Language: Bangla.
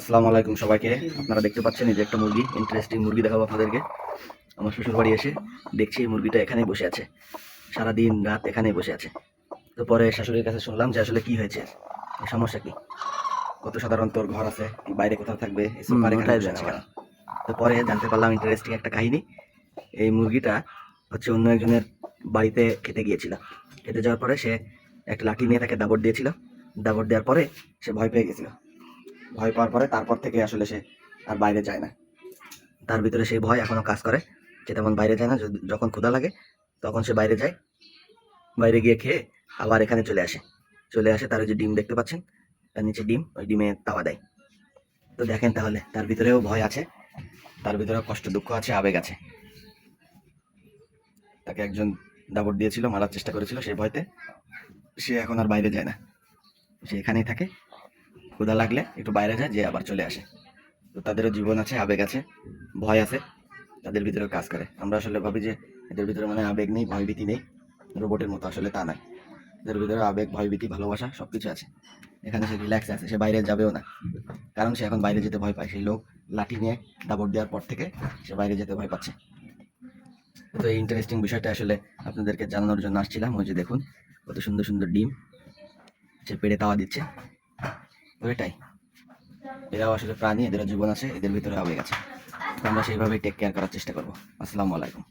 আসসালামু আলাইকুম সবাইকে। আপনারা দেখতে পাচ্ছেন এই যে একটা মুরগি ইন্টারেস্টিং মুরগি দেখাবো আপনাদেরকে। আমার শ্বশুর বাড়ি এসে দেখছি এই মুরগিটা এখানেই বসে আছে। সারাদিন রাত এখানেই বসে আছে। তো পরে শাশুড়ির কাছে শুনলাম যে আসলে কি হয়েছে। সমস্যা কি? কত সাধারণ তোর ঘর আছে বাইরে কোথাও থাকবে এসব তো পরে জানতে পারলাম ইন্টারেস্টিং একটা কাহিনী। এই মুরগিটা হচ্ছে অন্য একজনের বাড়িতে খেতে গিয়েছিল। খেতে যাওয়ার পরে সে একটা লাঠি নিয়ে তাকে দাবড় দিয়েছিল। দাবড় দেওয়ার পরে সে ভয় পেয়ে গেছিল। ভয় পাওয়ার পরে তারপর থেকে আসলে সে আর বাইরে যায় না। তার ভিতরে সেই ভয় এখনও কাজ করে সে তেমন বাইরে যায় না যখন ক্ষুধা লাগে তখন সে বাইরে যায়, বাইরে গিয়ে খেয়ে আবার এখানে চলে আসে। চলে আসে তার ওই যে ডিম দেখতে পাচ্ছেন, তার নিচে ডিম, ওই ডিমে তাওয়া দেয়। তো দেখেন তাহলে তার ভিতরেও ভয় আছে, তার ভিতরেও কষ্ট দুঃখ আছে, আবেগ আছে। তাকে একজন দাবড় দিয়েছিল, মারার চেষ্টা করেছিল সেই ভয়তে। সে এখন আর বাইরে যায় না। সে এখানেই থাকে। ক্ষুধা লাগলে একটু বাইরে যায় যে আবার চলে আসে। তো তাদেরও জীবন আছে, আবেগ আছে, ভয় আছে, তাদের ভিতরেও কাজ করে। আমরা আসলে ভাবি যে এদের ভিতরে মানে আবেগ নেই, ভয়ভীতি নেই। রোবটের মতো আসলে তা নয়। এদের ভিতরে আবেগ, ভয়ভীতি, ভালোবাসা সব কিছু আছে। এখানে সে রিল্যাক্স আছে, সে বাইরে যাবেও না। কারণ সে এখন বাইরে যেতে ভয় পায়। সেই লোক লাঠি নিয়ে দাবড় দেওয়ার পর থেকে সে বাইরে যেতে ভয় পাচ্ছে। তো এই ইন্টারেস্টিং বিষয়টা আসলে আপনাদেরকে জানানোর জন্য আসছিলাম। ওই যে দেখুন, কত সুন্দর সুন্দর ডিম। সে পেড়ে তাওয়া দিচ্ছে। ওইটাই এরাও আসলে প্রাণী, এদেরও জীবন আছে, এদের ভিতরে আবেগ আছে। আমরা সেইভাবেই টেক কেয়ার করার চেষ্টা করব। আসসালামু আলাইকুম।